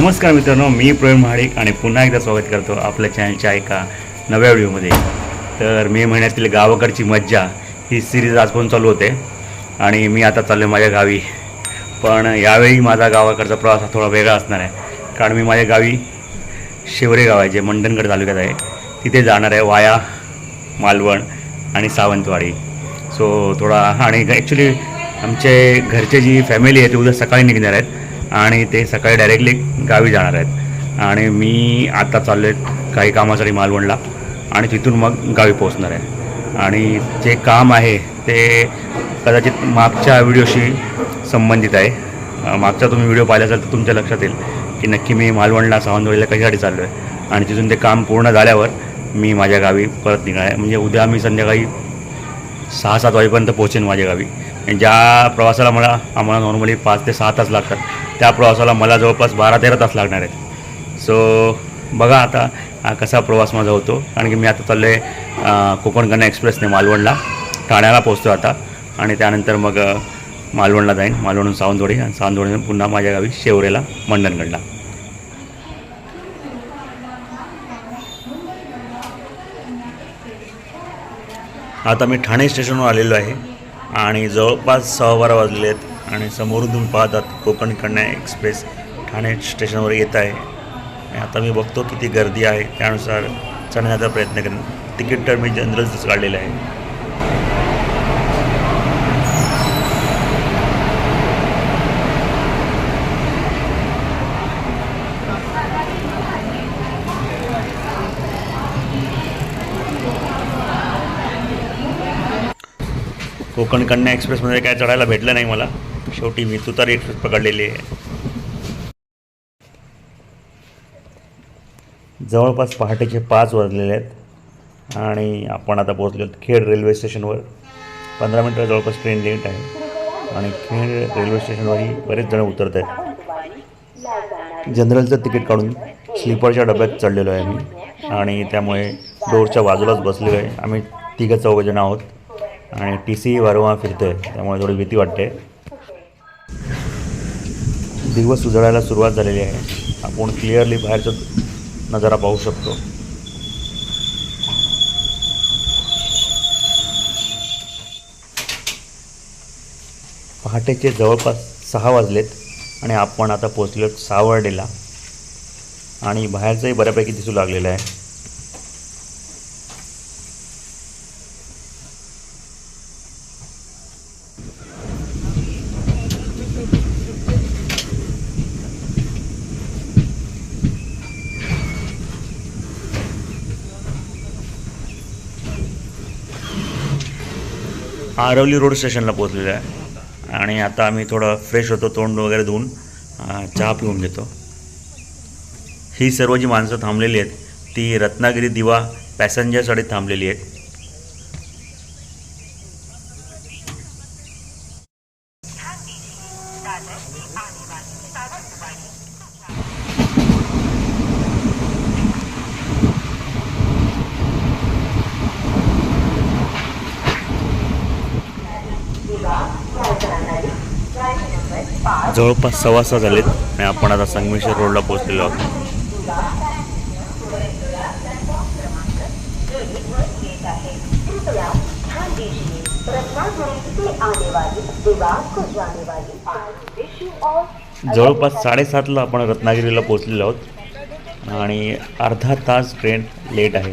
नमस्कार मित्रांनो मी प्रवीण महाडिक आणि पुन्हा एकदा स्वागत करतो आपल्या चॅनलच्या एका नव्या व्हिडिओमध्ये तर मे महिन्यातील गावाकडची मज्जा ही सिरीज आजपासून चालू होते आणि मी आता चाललो आहे माझ्या गावी. पण यावेळी माझा गावाकडचा प्रवास हा थोडा वेगळा असणार आहे. कारण मी माझ्या गावी शिवरे गाव आहे जे मंडणगड तालुक्यात आहे. तिथे जाणार आहे वाया मालवण आणि सावंतवाडी. सो थोडा आणि ॲक्च्युली आमचे घरचे जी फॅमिली आहे ते उद्या सकाळी निघणार आहेत. आणि ते सकाळी डायरेक्टली गावी जाणार आहेत. आणि मी आता चाललो आहे काही कामासाठी मालवणला आणि तिथून मग गावी पोहोचणार आहे. आणि जे काम आहे ते कदाचित मागच्या व्हिडिओशी संबंधित आहे. मागचा तुम्ही व्हिडिओ पाहिला असाल तर तुमच्या लक्षात येईल की नक्की मी मालवणला सावंतवाडीला कशासाठी चाललो आहे आणि तिथून ते काम पूर्ण झाल्यावर मी माझ्या गावी परत निघणार आहे. म्हणजे उद्या मी संध्याकाळी सहा सात वाजेपर्यंत पोहोचेन माझ्या गावी. आणि ज्या प्रवासाला मला आम्हाला नॉर्मली पाच ते सहा तास लागतात त्या प्रवासाला मला जवळपास बारा तेरा तास लागणार आहेत. सो बघा आता कसा प्रवास माझा होतो. कारण की मी आता चाललो आहे कोकणकन्या एक्सप्रेसने मालवणला. ठाण्याला पोचतो आता. आणि त्यानंतर मग मालवणला जाईन. मालवणहून सावंतवाडी आणि सावंतवाडीहून पुन्हा माझ्या गावी शेवरेला मंडणगडला. आता मी ठाणे स्टेशनवर आलेलो आहे. आणि जवळपास सहा बारा वाजले आहेत. आणि समोरून तुम्ही पाहतात कोकण कन्या एक्सप्रेस ठाणे स्टेशनवर येत आहे. आणि आता मी बघतो किती गर्दी आहे त्यानुसार चढण्याचा प्रयत्न करेन तिकीट तर मी जनरलचंच काढलेलं आहे. कोकण कन्या एक्सप्रेसमध्ये काय चढायला भेटलं नाही मला. शेवटी मी तुतारी एक्सप्रेस पकडलेली आहे. जवळपास पहाटेचे पाच वाजलेले आहेत आणि आपण आता पोहोचलो खेड रेल्वे स्टेशनवर. पंधरा मिनटं जवळपास ट्रेन लेट आहे आणि खेड रेल्वे स्टेशनवरही बरेच जण उतरत आहेत. जनरलचं तिकीट काढून स्लीपरच्या डब्यात चढलेलो आहे मी आणि त्यामुळे डोरच्या बाजूलाच बसलेलो आहे. आम्ही तिघं चौघजण आहोत आणि टी सी वारंवार फिरतो आहे त्यामुळे थोडी भीती वाटते. दिवस उजळायला सुरुवात झालेली आहे. आपण क्लिअरली बाहेरचा नजारा पाहू शकतो. पहाटेचे जवळपास सहा वाजलेत आणि आपण आता पोचलो सावर्डेला. आणि बाहेरचंही बऱ्यापैकी दिसू लागलेलं आहे. आरवली रोड स्टेशनला पोचलेलो आहे. आणि आता आम्ही थोडं फ्रेश होतो तोंड वगैरे धुवून चहा पिऊन घेतो. ही सर्व जी माणसं थांबलेली आहेत ती रत्नागिरी दिवा पॅसेंजरसाठी थांबलेली आहेत. जवळपास सव्वा सहा झालेत. आणि आपण आता संगमेश्वर रोडला पोहोचलेलो आहोत. जवळपास साडेसातला आपण रत्नागिरीला पोहोचलेलो आहोत. आणि अर्धा तास ट्रेन लेट आहे.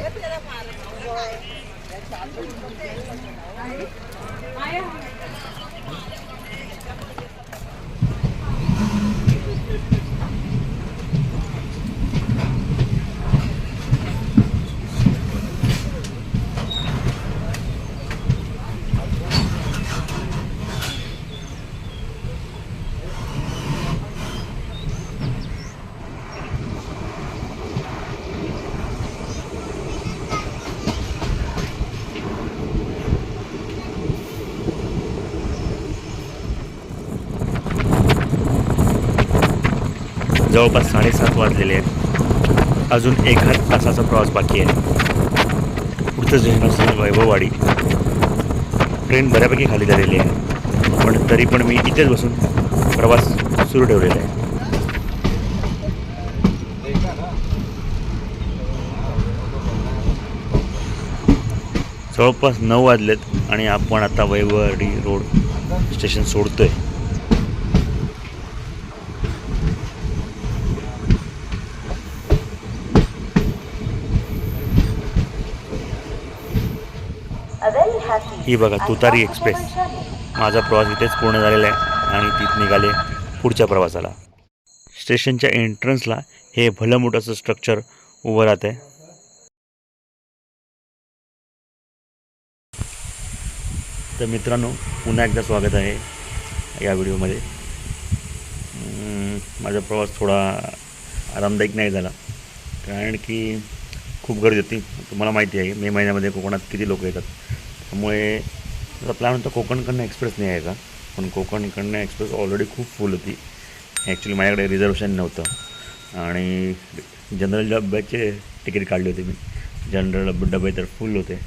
जवळपास साडेसात वाजलेले आहेत. अजून एखाद तासाचा प्रवास बाकी आहे. पुढचं जेवण असेल वैभववाडी. ट्रेन बऱ्यापैकी खाली झालेली आहे. पण तरी पण मी इथेच बसून प्रवास सुरू ठेवलेला आहे. जवळपास नऊ वाजलेत आणि आपण आता वैभववाडी रोड स्टेशन सोडतो आहे ही बघा तुतारी एक्सप्रेस. माझा प्रवास इथेच पूर्ण झालेला आहे आणि तिथ निघाले पुढच्या प्रवासाला. स्टेशनच्या एंट्रन्सला हे भलं मोठं असं स्ट्रक्चर उभं राहत आहे तर मित्रांनो पुन्हा एकदा स्वागत आहे या व्हिडिओमध्ये. माझा प्रवास थोडा आरामदायक नाही झाला. कारण की खूप गर्दी होती. तुम्हाला माहिती आहे मे महिन्यामध्ये कोकणात किती लोक येतात? त्यामुळे माझा प्लॅन होता कोकणकडनं एक्सप्रेस नाही यायचा पण कोकणकडनं एक्सप्रेस ऑलरेडी खूप फुल होती. ॲक्च्युली माझ्याकडे रिझर्वेशन नव्हतं. आणि जनरल डब्याचे तिकीट काढले होते मी. जनरल डब डबे तर फुल होते.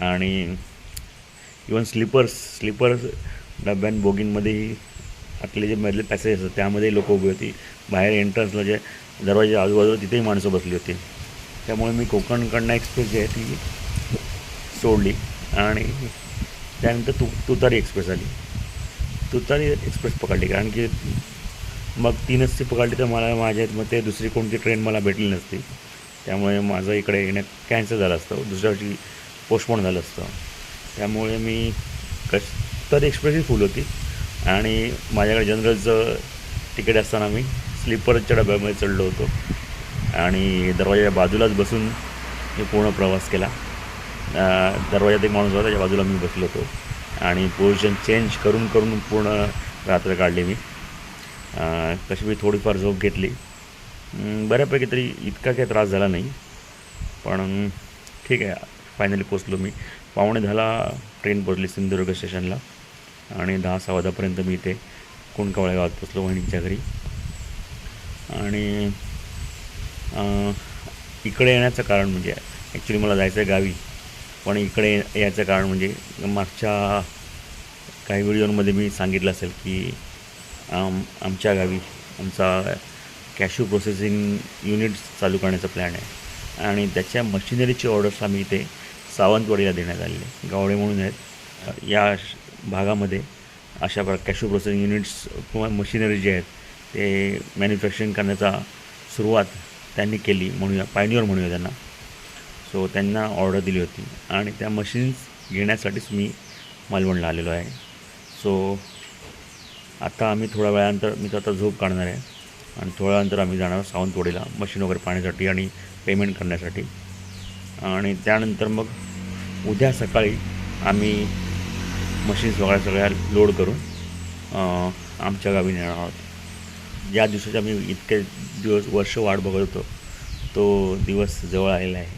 आणि इवन स्लीपर्स स्लीपर्स डब्यान बोगींमध्येही आपले जे मधले पॅसेज असतात त्यामध्ये लोक उभी होती. बाहेर एंट्रन्सला जे दरवाजा आजूबाजूला तिथेही माणसं बसली होती. त्यामुळे मी कोकणकडनं एक्सप्रेस जी आहे ती सोडली. आणि त्यानंतर तु तुतारी एक्सप्रेस आली. तुतारी एक्सप्रेस पकडली कारण की मग तीनच ती पकडली तर मला माझ्या मग ते दुसरी कोणती ट्रेन मला भेटली नसती. त्यामुळे माझं इकडे येणं कॅन्सल झालं असतं. दुसऱ्या वर्षी पोस्टपोन झालं असतं. त्यामुळे मी कश तर एक्सप्रेसही फुल होती. आणि माझ्याकडे जनरलचं तिकीट असताना मी स्लीपरच्या डब्यामध्ये चढलो होतो. आणि दरवाजाच्या बाजूलाच बसून मी पूर्ण प्रवास केला. दरवाजात एक माणूस होता त्याच्या बाजूला मी बसलो होतो. आणि पोझिशन चेंज करून करून पूर्ण रात्र काढली मी. तशी कशी मी थोडीफार झोप घेतली. बऱ्यापैकी तरी इतका काही त्रास झाला नाही. पण ठीक आहे. फायनली पोचलो मी. पावणे दहाला ट्रेन पोचली सिंधुदुर्ग स्टेशनला. आणि दहा सहा वाजापर्यंत मी इथे कुणकावळ्या गावात पोचलो वहिनीच्या घरी. आणि इकडे येण्याचं कारण म्हणजे ॲक्च्युली मला जायचं आहे गावी. पण इकडे यायचं कारण म्हणजे मागच्या काही व्हिडिओमध्ये मी सांगितलं असेल की आम आमच्या गावी आमचा कॅशू प्रोसेसिंग युनिट्स चालू करण्याचा प्लॅन आहे. आणि त्याच्या मशिनरीची ऑर्डर्स आम्ही इथे सावंतवाडीला देण्यात आलेले गावडे म्हणून आहेत. या श- भागामध्ये अशा प्रकार कॅशू प्रोसेसिंग युनिट्स किंवा मशिनरी जे आहेत ते मॅन्युफॅक्चरिंग करण्याचा सुरुवात त्यांनी केली म्हणूया पायनियर म्हणूया त्यांना. सो त्यांना ऑर्डर दिली होती. आणि त्या मशीन्स घेण्यासाठीच मी मालवणला आलेलो आहे. सो आता आम्ही थोड्या वेळानंतर मी तर आता झोप काढणार आहे. आणि थोड्या वेळानंतर आम्ही जाणार सावंतवाडीला मशीन वगैरे पाहण्यासाठी आणि पेमेंट करण्यासाठी. आणि त्यानंतर मग उद्या सकाळी आम्ही मशीन्स वगैरे सगळ्या लोड करून आमच्या गावी नेणार आहोत. ज्या दिवसाच्या आम्ही इतके दिवस वर्ष वाट बघत होतो तो दिवस जवळ आलेला आहे.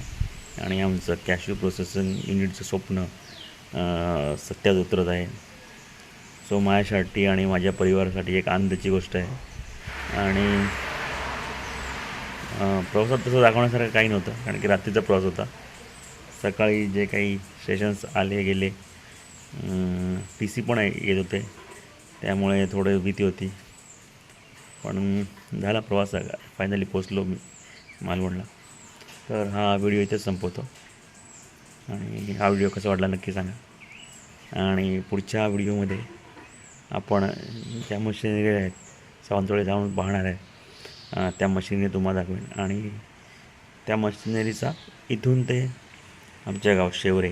आणि आमचं कॅशू प्रोसेसिंग युनिटचं स्वप्न सत्यात उतरत आहे. सो माझ्यासाठी आणि माझ्या परिवारासाठी एक आनंदाची गोष्ट आहे. आणि प्रवासात तसं दाखवण्यासारखं काही नव्हतं कारण की रात्रीचा प्रवास होता. सकाळी जे काही स्टेशन्स आले गेले टी सी पण आहे- येत होते. त्यामुळे थोडं भीती होती. पण झाला प्रवास फायनली पोचलो मी मालवणला. तर हा व्हिडिओ इथेच संपवतो. आणि हा व्हिडिओ कसा वाटला नक्की सांगा. आणि पुढच्या व्हिडिओमध्ये आपण ज्या मशिनरी आहेत सावंतवाडी जाऊन पाहणार आहे त्या मशिनरी तुम्हाला दाखवेन. आणि त्या मशिनरीचा इथून ते आमच्या गाव शेवरे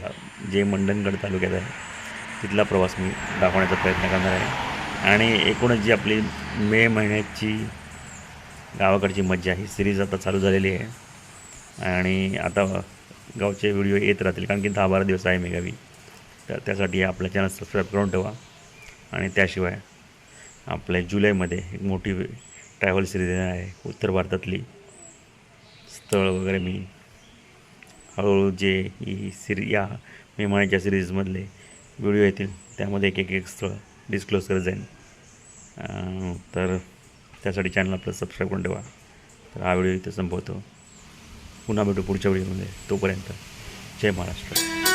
जे मंडणगड तालुक्यात आहे तिथला प्रवास मी दाखवण्याचा प्रयत्न करणार आहे. आणि एकूणच जी आपली मे महिन्याची गावाकडची मज्जा ही सिरीज आता चालू झालेली आहे. आणि आता गावचे व्हिडिओ येत राहतील कारण की दहा बारा दिवस आहे मी गावी तर त्यासाठी आपलं चॅनल सबस्क्राईब करून ठेवा. आणि त्याशिवाय आपल्या जुलैमध्ये एक मोठी ट्रॅव्हल सिरीज आहे उत्तर भारतातली. स्थळ वगैरे मी हळूहळू जे ही सिरी या मे महिन्याच्या सिरीजमधले व्हिडिओ येतील त्यामध्ये एक एक एक स्थळ डिस्क्लोज करत जाईन. तर त्यासाठी चॅनल आपलं सबस्क्राईब करून ठेवा. तर हा व्हिडिओ इथे संपवतो. पुन्हा भेटू पुढच्या व्हिडिओमध्ये. तोपर्यंत जय महाराष्ट्र.